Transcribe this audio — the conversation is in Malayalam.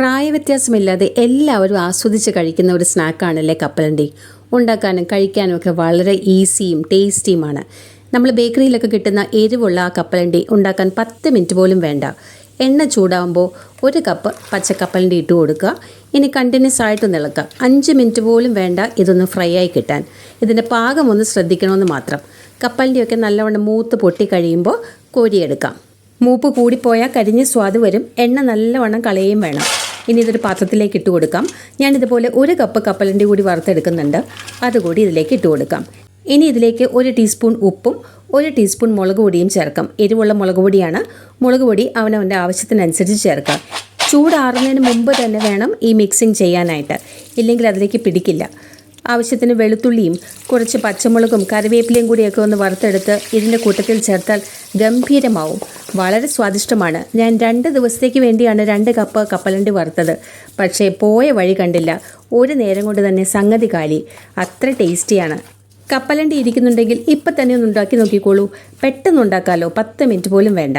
പ്രായവ്യത്യാസമില്ലാതെ എല്ലാവരും ആസ്വദിച്ച് കഴിക്കുന്ന ഒരു സ്നാക്കാണല്ലേ കപ്പലണ്ടി. ഉണ്ടാക്കാനും കഴിക്കാനും ഒക്കെ വളരെ ഈസിയും ടേസ്റ്റിയുമാണ്. നമ്മൾ ബേക്കറിയിലൊക്കെ കിട്ടുന്ന എരിവുള്ള ആ കപ്പലണ്ടി ഉണ്ടാക്കാൻ പത്ത് മിനിറ്റ് പോലും വേണ്ട. എണ്ണ ചൂടാകുമ്പോൾ ഒരു കപ്പ് പച്ച കപ്പലണ്ടി ഇട്ട് കൊടുക്കുക. ഇനി കണ്ടിന്യൂസ് ആയിട്ട് നിളക്കുക അഞ്ച് മിനിറ്റ് പോലും വേണ്ട ഇതൊന്ന് ഫ്രൈ ആയി കിട്ടാൻ. ഇതിന്റെ പാകം ഒന്ന് ശ്രദ്ധിക്കണമെന്ന് മാത്രം. കപ്പലണ്ടിയൊക്കെ നല്ലവണ്ണം മൂത്ത് പൊട്ടി കഴിയുമ്പോൾ കോരിയെടുക്കാം. മൂപ്പ് കൂടിപ്പോയാൽ കരിഞ്ഞ് സ്വാദ് വരും. എണ്ണ നല്ലവണ്ണം കളയുകയും വേണം. ഇനി ഇതൊരു പാത്രത്തിലേക്ക് ഇട്ട് കൊടുക്കാം. ഞാൻ ഇതുപോലെ ഒരു കപ്പ് കപ്പലിന്റെ കൂടി വറുത്തെടുക്കുന്നുണ്ട്. അതുകൂടി ഇതിലേക്ക് ഇട്ട് കൊടുക്കാം. ഇനി ഇതിലേക്ക് ഒരു ടീസ്പൂൺ ഉപ്പും ഒരു ടീസ്പൂൺ മുളക് പൊടിയും ചേർക്കാം. എരിവുള്ള മുളക് പൊടിയാണ്. മുളക് പൊടി അവനവന്റെ ആവശ്യത്തിനനുസരിച്ച് ചേർക്കാം. ചൂടാറുന്നതിന് മുമ്പ് തന്നെ വേണം ഈ മിക്സിങ് ചെയ്യാനായിട്ട്. ഇല്ലെങ്കിൽ അതിലേക്ക് പിടിക്കില്ല. ആവശ്യത്തിന് വെളുത്തുള്ളിയും കുറച്ച് പച്ചമുളകും കറിവേപ്പിലയും കൂടിയൊക്കെ ഒന്ന് വറുത്തെടുത്ത് ഇതിന്റെ കൂട്ടത്തിൽ ചേർത്താൽ ഗംഭീരമാവും. വളരെ സ്വാദിഷ്ടമാണ്. ഞാൻ രണ്ട് ദിവസത്തേക്ക് വേണ്ടിയാണ് രണ്ട് കപ്പ് കപ്പലണ്ടി വറുത്തത്. പക്ഷേ പോയ വഴി കണ്ടില്ല. ഒരു നേരം കൊണ്ട് തന്നെ സംഗതി കാലി. അത്ര ടേസ്റ്റിയാണ്. കപ്പലണ്ടി ഇരിക്കുന്നുണ്ടെങ്കിൽ ഇപ്പം തന്നെ ഒന്ന് ഉണ്ടാക്കി നോക്കിക്കോളൂ. പെട്ടെന്ന് ഉണ്ടാക്കാമല്ലോ പത്ത് മിനിറ്റ് പോലും വേണ്ട.